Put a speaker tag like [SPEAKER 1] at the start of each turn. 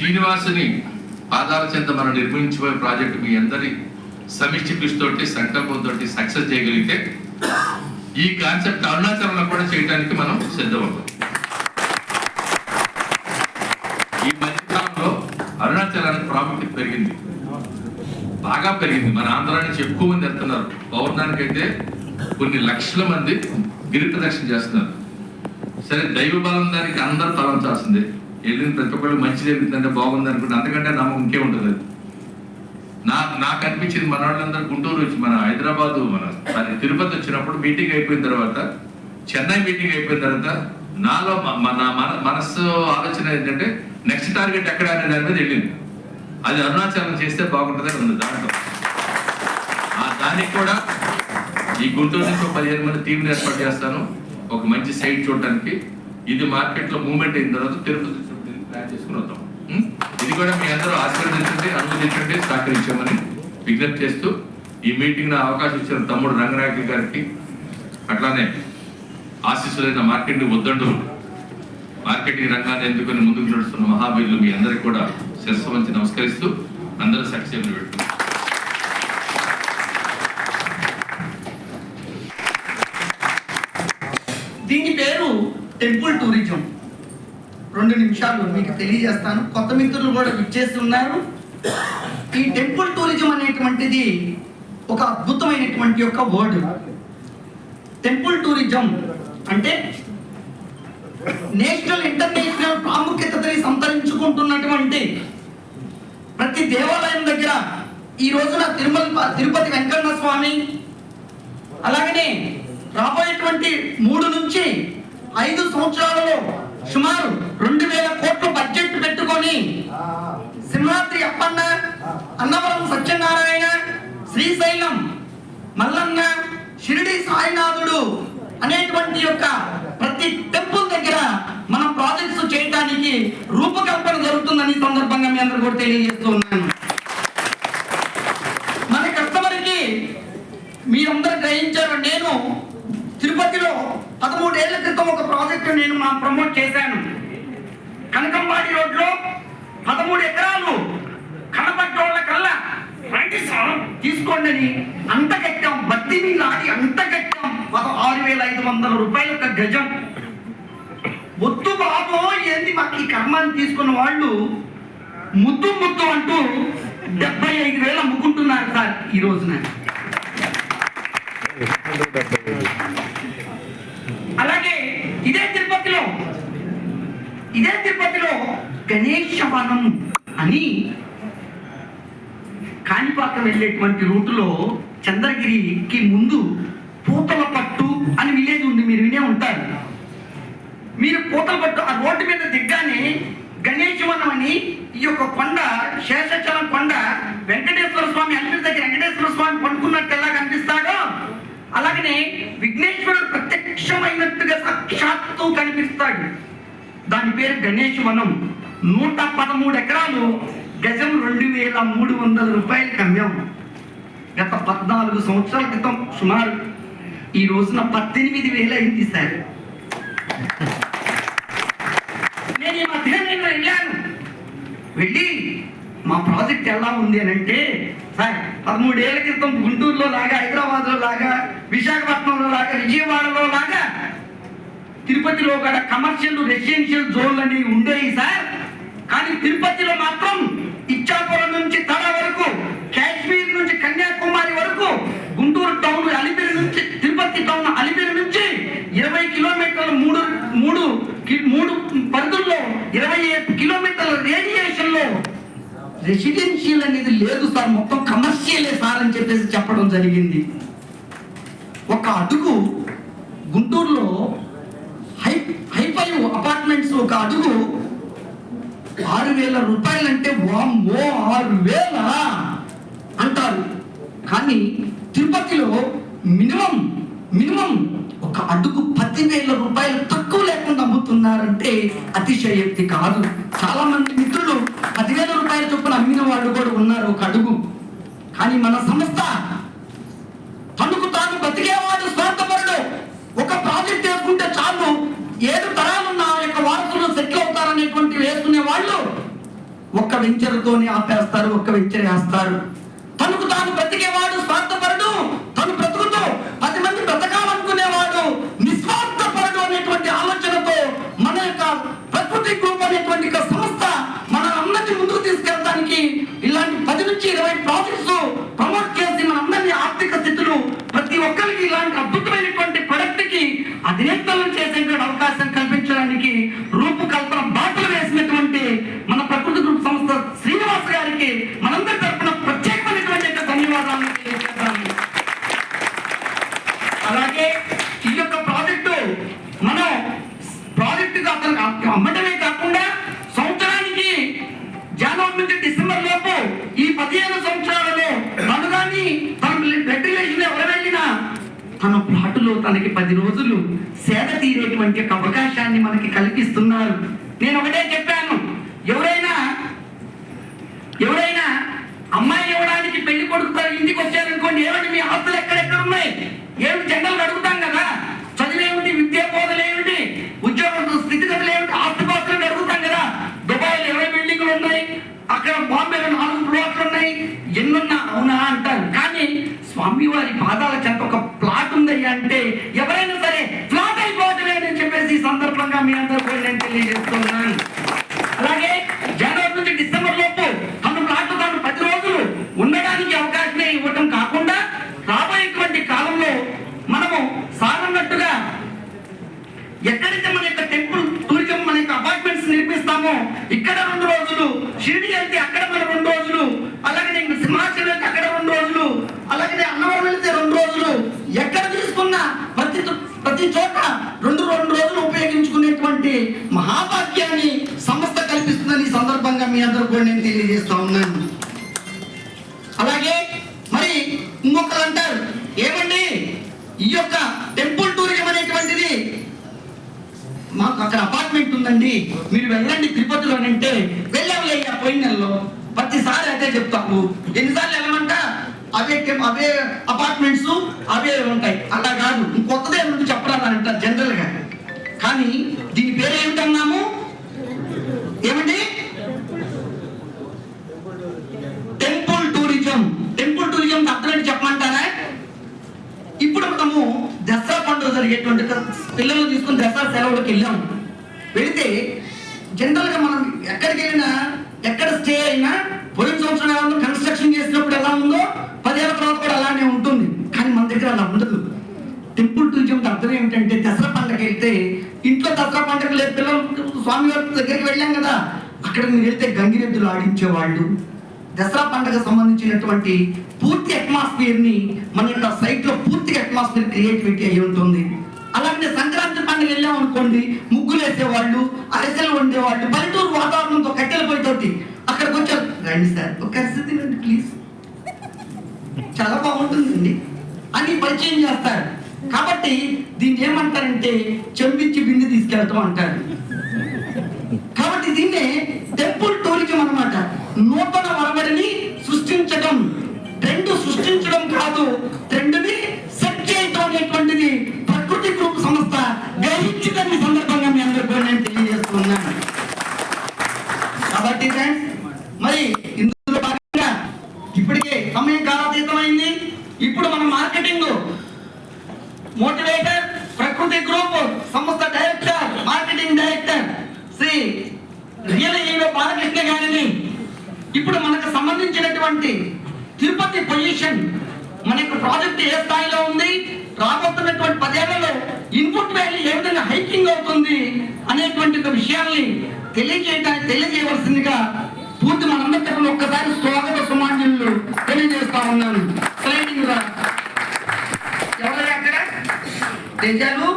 [SPEAKER 1] శ్రీనివాసుని పాదాల చెంత మనం నిర్మించబోయే ప్రాజెక్ట్ మీ అందరి సమిష్టి కృషితోటి సంకల్పంతో సక్సెస్ చేయగలిగితే ఈ కాన్సెప్ట్ అరుణాచలంలో కూడా చేయడానికి మనం సిద్ధమవుతాం. ఈ మధ్యకాలంలో అరుణాచలానికి ప్రాముఖ్యత పెరిగింది. బాగా పెరిగింది. మన ఆంధ్ర నుంచి ఎక్కువ మంది వెళ్తున్నారు. పౌర్ణానికి అయితే కొన్ని లక్షల మంది గిరి ప్రదక్షిణ చేస్తున్నారు. సరే దైవ బలం దానికి అందరూ తలంచాల్సిందే వెళ్ళిన ప్రతి ఒక్కళ్ళు మంచి జరుగుతుందంటే బాగుంది అనుకుంటే అంతకంటే నమ్మకం ఇంకే ఉంటుంది. నా నాకు అనిపించింది మన వాళ్ళందరూ గుంటూరు వచ్చి మన హైదరాబాద్ మన సారీ తిరుపతి వచ్చినప్పుడు మీటింగ్ అయిపోయిన తర్వాత చెన్నై మీటింగ్ అయిపోయిన తర్వాత నాలో మన మనస్సు ఆలోచన ఏంటంటే నెక్స్ట్ టార్గెట్ ఎక్కడ అనే దాని మీద వెళ్ళింది. అది అరుణాచలం చేస్తే బాగుంటుందని ఉంది దాంట్లో. ఆ దానికి కూడా ఈ గుంటూరు నుంచి ఒక పదిహేను మంది టీంని ఏర్పాటు చేస్తాను. ఒక మంచి సైట్ చూడటానికి. ఇది మార్కెట్లో మూమెంట్ మూవ్మెంట్ అయిన తర్వాత తిరుపతి ప్లాన్ చేసుకుని వద్దాం. ఇది కూడా మీ అందరూ ఆశీర్వదించండి అనుమతించండి సహకరించమని విజ్ఞప్తి చేస్తూ ఈ మీటింగ్ అవకాశం ఇచ్చిన తమ్ముడు రంగనాయకులు గారికి అట్లానే ఆశీస్సులైన మార్కెటింగ్ వద్దండు మార్కెటింగ్ రంగాన్ని ఎందుకుని ముందుకు నడుస్తున్న మహాబీరులు మీ అందరికి కూడా శిరస్సు వంచి నమస్కరిస్తూ అందరూ సక్సెస్ పెడుతున్నారు
[SPEAKER 2] దీని పేరు టెంపుల్ టూరిజం. రెండు నిమిషాలు మీకు తెలియజేస్తాను. కొత్త మిత్రులు కూడా విచ్చేస్తున్నారు. ఈ టెంపుల్ టూరిజం అనేటువంటిది ఒక అద్భుతమైనటువంటి యొక్క వర్డ్. టెంపుల్ టూరిజం అంటే నేషనల్ ఇంటర్నేషనల్ ప్రాముఖ్యతని సంతరించుకుంటున్నటువంటి ప్రతి దేవాలయం దగ్గర ఈ రోజున తిరుమల తిరుపతి వెంకన్న స్వామి అలాగనే రాబోయేటువంటి మూడు నుంచి ఐదు సంవత్సరాలలో సుమారు రెండు వేల కోట్ల బడ్జెట్ పెట్టుకొని సింహాద్రి అప్పన్న అన్నవరం సత్యనారాయణ శ్రీశైలం మల్లన్న షిరిడి సాయినాథుడు అనేటువంటి యొక్క ప్రతి టెంపుల్ దగ్గర మన ప్రాజెక్ట్స్ చేయడానికి రూపకల్పన జరుగుతుందని సందర్భంగా మీ అందరూ కూడా తెలియజేస్తూ ఉన్నాను. మన కస్టమర్కి మీరందరూ గ్రహించారు నేను తిరుపతిలో పదమూడేళ్ళ క్రితం ఒక ప్రాజెక్ట్ నేను మా ప్రమోట్ చేశాను. కనకంబాడి రోడ్లో పదమూడు ఎకరాలు కనపడ్డోళ్ళ కల్లా రండి సార్ తీసుకోండి అని అంత కట్టాం బత్తి మీద అంత కట్టాం. ఒక ఆరు వేల ఐదు వందల రూపాయల ఒక గజం. ఒత్తు బాబు ఏంది మాకు ఈ కర్మాన్ని తీసుకున్న వాళ్ళు? ముద్దు ముద్దు అంటూ డెబ్బై ఐదు వేలు అమ్ముకుంటున్నారు సార్ ఈ రోజున. ఇదే తిరుపతిలో. ఇదే తిరుపతిలో గణేశవనం అని కాణిపాకం వెళ్ళేటువంటి రూటులో చంద్రగిరికి ముందు పూతల పట్టు అని విలేజ్ ఉంది. మీరు వినే ఉంటారు. మీరు పూతల పట్టు ఆ రోడ్డు మీద దిగ్గానే గణేశవనం అని ఈ యొక్క కొండ శేషచలం కొండ వెంకటేశ్వర స్వామి అల్లి దగ్గర వెంకటేశ్వర స్వామి పండుకున్నట్టు ఎలా కనిపిస్తాడో అలాగనే విఘ్నేశ్వరుడు ప్రత్యక్షమైనట్టుగా సాక్షాత్తు కనిపిస్తాడు దాని పేరు గణేష్ వనం నూట పదమూడు ఎకరాలు గజం రెండు వేల మూడు వందల రూపాయలకి అమ్మాం గత పద్నాలుగు సంవత్సరాల క్రితం సుమారు ఈ రోజున పద్దెనిమిది వేలు అయింది సార్. నేను ఈ మధ్యాహ్నం వెళ్ళాను. వెళ్ళి మా ప్రాజెక్ట్ ఎలా ఉంది అని అంటే సార్ పదమూడేళ్ళ క్రితం గుంటూరులో లాగా హైదరాబాద్లో లాగా విశాఖపట్నంలో లాగా విజయవాడలో లాగా తిరుపతిలో కూడా కమర్షియల్ రెసిడెన్షియల్ జోన్లు అనేవి ఉండేవి సార్. కానీ తిరుపతిలో మాత్రం ఇచ్చాపురం నుంచి తడ వరకు కాశ్మీర్ నుంచి కన్యాకుమారి వరకు గుంటూరు టౌన్ అలిపిరి నుంచి తిరుపతి టౌన్ అలిపిరి నుంచి ఇరవై కిలోమీటర్ల మూడు మూడు మూడు పరిధుల్లో ఇరవై కిలోమీటర్ల రేడియేషన్లో రెసిడెన్షియల్ అనేది లేదు సార్ మొత్తం కమర్షియలే సార్ అని చెప్పేసి చెప్పడం జరిగింది. ఒక అడుగు గుంటూరులో హై హైఫై అపార్ట్మెంట్స్ ఒక అడుగు ఆరు వేల రూపాయలంటే వామ్మో ఆరు వేల అంటారు. కానీ తిరుపతిలో మినిమం మినిమం ఒక అడుగు పదివేల రూపాయలు తక్కువ లేకుండా అమ్ముతున్నారంటే అతిశయోక్తి కాదు. చాలా మంది మిత్రులు పదివేల రూపాయల చొప్పున అమ్మిన వాళ్ళు కూడా ఉన్నారు ఒక అడుగు కానీ మన సంస్థ తనకు తాను బతికేవాడు స్వార్థపరుడు. ఒక ప్రాజెక్ట్ వేసుకుంటే చాలు. ఏడు తరాలున్న ఆ యొక్క వారసులు సెటిల్ అవుతారనేటువంటి వేసుకునే వాళ్ళు ఒక్క వెంచరుతోనే ఆపేస్తారు ఒక్క వెంచర్ వేస్తారు. తనకు తాను బ్రతికేవాడు స్వార్థపరుడు తను బ్రతుకుతూ పది మంది బ్రతకాలనుకునేవాడు నిస్వార్థపరుడు అనేటువంటి ఆలోచనతో మన యొక్క ప్రకృతి గ్రూప్ అనేటువంటి సంస్థ మన అందరినీ ముందుకు తీసుకెళ్ళడానికి ఇలాంటి పది నుంచి ఇరవై അതിനെ തള്ളം మనకి పది రోజులు సేద తీరేటువంటి ఒక అవకాశాన్ని మనకి కల్పిస్తున్నారు. నేను ఒకటే చెప్పాను. ఎవరైనా ఎవరైనా అమ్మాయి ఇవ్వడానికి పెళ్ళి కొడుకు ఇంటికి వచ్చారనుకోండి ఏమిటి మీ ఆస్తులు ఎక్కడెక్కడ ఉన్నాయి ఏమిటి జనరల్ అడుగుతాం కదా? చదివేమిటి విద్యా బోధలే ఏమిటి ఉద్యోగ స్థితిగతులు ఏమిటి ఆస్తి పాత్రలు అడుగుతాం కదా దుబాయ్లో ఇరవై బిల్డింగ్లు ఉన్నాయి అక్కడ బాంబేలో నాలుగు ప్లాట్లు ఉన్నాయి ఎన్నున్నా అవునా అంటారు కానీ స్వామివారి పాదాల చెంత ఒక ప్లాట్ ఉందయ్యా అంటే ఎవరైనా సరే ప్లాట్ అయిపోవటమే అని చెప్పేసి ఈ సందర్భంగా మీ అందరూ కూడా నేను తెలియజేస్తున్నాను అలాగే జనవరి నుంచి డిసెంబర్ లోపు తన ప్లాట్ తాను పది రోజులు ఉండడానికి అవకాశమే ఇవ్వటం కాకుండా రాబోయేటువంటి కాలంలో మనము సాగన్నట్టుగా ఎక్కడైతే మన యొక్క టెంపుల్ టూరిజం మన యొక్క అపార్ట్మెంట్స్ నిర్మిస్తామో ఇక్కడ రెండు రోజులు షిరిడి వెళ్తే అక్కడ మన రెండు రోజులు అలాగే నేను సింహాచలం వెళ్తే అక్కడ రెండు రోజులు అలాగే అన్నవరం వెళ్తే రెండు రోజులు ఎక్కడ తీసుకున్నా ప్రతి ప్రతి చోట రెండు రెండు రోజులు ఉపయోగించుకునేటువంటి మహాభాగ్యాన్ని సంస్థ కల్పిస్తుందని ఈ సందర్భంగా మీ అందరూ కూడా నేను తెలియజేస్తా ఉన్నాను అలాగే మరి ఇంకొకరు అంటారు ఏమండి ఈ యొక్క టెంపుల్ టూరిజం అనేటువంటిది మాకు అక్కడ అపార్ట్మెంట్ ఉందండి మీరు వెళ్ళండి తిరుపతిలో అంటే వెళ్ళావులయ్యా పోయిన నెలలో. ప్రతిసారి అదే చెప్తాము. ఎన్నిసార్లు వెళ్ళమంట? అవే అవే అపార్ట్మెంట్స్ అవే ఉంటాయి. అలా కాదు. కొత్తదే ఏమిటి చెప్పరాదని జనరల్గా కానీ దీని పేరు ఏమిటన్నాము ఏమండి? Temple tourism. టెంపుల్ టూరిజం అర్థమేంటి చెప్పమంటారా? ఇప్పుడు మనము దసరా పండుగ జరిగేటువంటి పిల్లలు తీసుకుని దసరా సెలవులకు వెళ్ళాము. వెళితే జనరల్గా మనం ఎక్కడికి వెళ్ళినా ఎక్కడ స్టే అయినా పోయిన సంవత్సరం ఎలా ఉందో కన్స్ట్రక్షన్ చేసినప్పుడు ఎలా ఉందో పదేళ్ళ తర్వాత కూడా అలానే ఉంటుంది. కానీ మన దగ్గర అలా ఉండదు. టెంపుల్ టూరిజం అర్థం ఏమిటంటే దసరా పండుగ వెళ్తే ఇంట్లో దసరా పండుగ లేదు పిల్లలు స్వామివారి దగ్గరికి వెళ్ళాం కదా అక్కడ మీరు వెళ్తే గంగిరెద్దులు ఆడించేవాళ్ళు. దసరా పండుగ సంబంధించినటువంటి పూర్తి అట్మాస్ఫియర్ని మన యొక్క సైట్లో పూర్తిగా అట్మాస్ఫియర్ క్రియేటివిటీ అయి ఉంటుంది. అలాగే సంక్రాంతి పండుగ వెళ్ళాం అనుకోండి ముగ్గులు వేసేవాళ్ళు అరిసెలు వండేవాళ్ళు పల్లెటూరు వాతావరణంతో కట్టెల పోయితోటి అక్కడికి వచ్చారు. రండి సార్ ఒక అరిసె తినండి ప్లీజ్. చాలా బాగుంటుందండి. అని పరిచయం చేస్తారు. కాబట్టి దీన్ని ఏమంటారంటే చెంపించి బింది తీసుకెళ్తాం అంటారు. కాబట్టి దీన్నే టెంపుల్ టూరిజం అన్నమాట. నూతన వరవడిని సృష్టించడం ట్రెండ్ సృష్టించడం కాదు రెండు సెట్ చేయడం అనేటువంటిది ప్రకృతి గ్రూప్ సంస్థ గ్రహించిందని ఈ సందర్భంగా మీ అందరికీ కూడా నేను తెలియజేస్తున్నాను కాబట్టి ఫ్రెండ్స్ మరి ఇందులో భాగంగా ఇప్పటికే సమయం కాలాతీతమైంది ఇప్పుడు మార్కెటింగ్ మోటివేటర్ ప్రకృతి గ్రూప్ సంస్థ director marketing director Shri real EO Balakrishna గారిని ఇప్పుడు మనకు సంబంధించినటువంటి తిరుపతి పొజిషన్ మన యొక్క ప్రాజెక్ట్ ఏ స్థాయిలో ఉంది? రాబోతున్నటువంటి పదేళ్ళలో ఇన్పుట్ వాల్యూ ఏ విధంగా హైకింగ్ అవుతుంది అనేటువంటి ఒక విషయాల్ని తెలియజేయడానికి తెలియజేయవలసిందిగా పూర్తి మనందరికీ ఒక్కసారి స్వాగత సుమాన్యులు తెలియజేస్తా ఉన్నాను. ఎవరు అక్కడ? నిజాలు